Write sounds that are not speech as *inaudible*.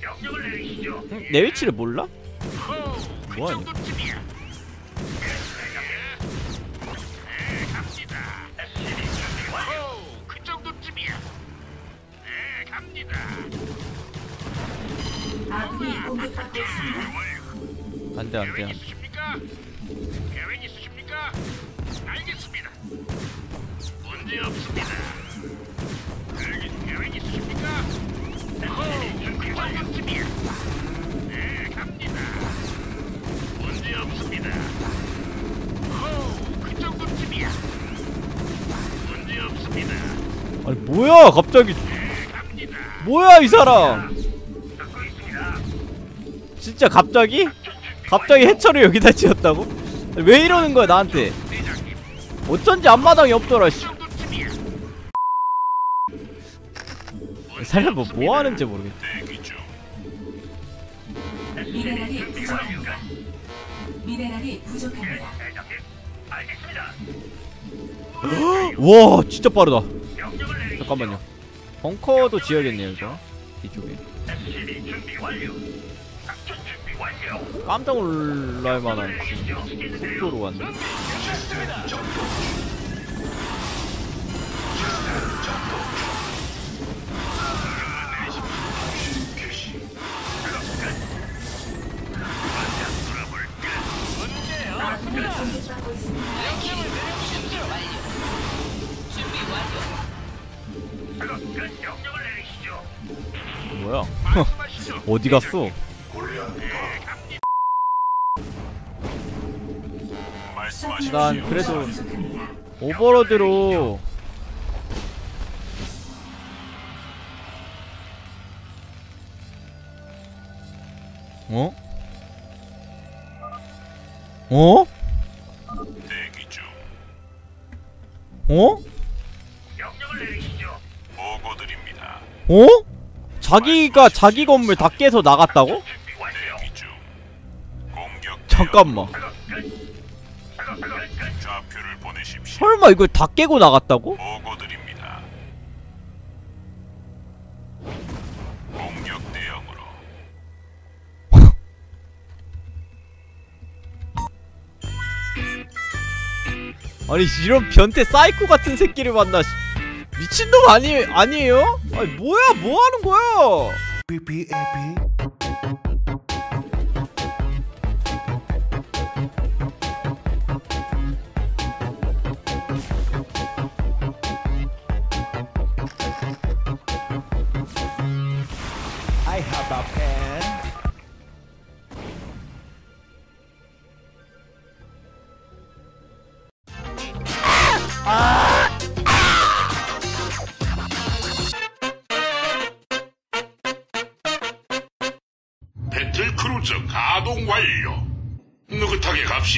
명령을 내리시죠. 응? 내 위치를 몰라? 있습니다. 안돼 안돼 안돼 아니 뭐야 갑자기. 뭐야 이 사람. 진짜 갑자기? 갑자기 해처를 여기다 지었다고? 왜 이러는 거야 나한테 어쩐지 앞마당이 없더라 씨. 살려 뭐, 뭐 하는지 모르겠다. 미네랄이 부족합니다. 미네랄이 부족합니다. *gasps* 와 진짜 빠르다. 잠깐만요 벙커도 지어야겠네요 이거 이쪽에. 깜짝 놀랄 만한. 속도로 왔네 뭐야. *laughs* 어디 갔어. 말씀하시죠. 난 그래도. 오버로드로 어? 어? 어? 명령을 내리시죠. 보고 드립니다. 어? 자기가 자기 건물 다 깨서 나갔다고? 잠깐만. 설마 이걸 다 깨고 나갔다고? 보고 드립니다. 공격 대응으로. 아니 이런 변태 사이코 같은 새끼를 만나 씨. 미친놈 아니 아니에요? 아니 뭐야 뭐 하는 거야? I have a pen. 크루즈 가동 완료. 느긋하게 갑시다.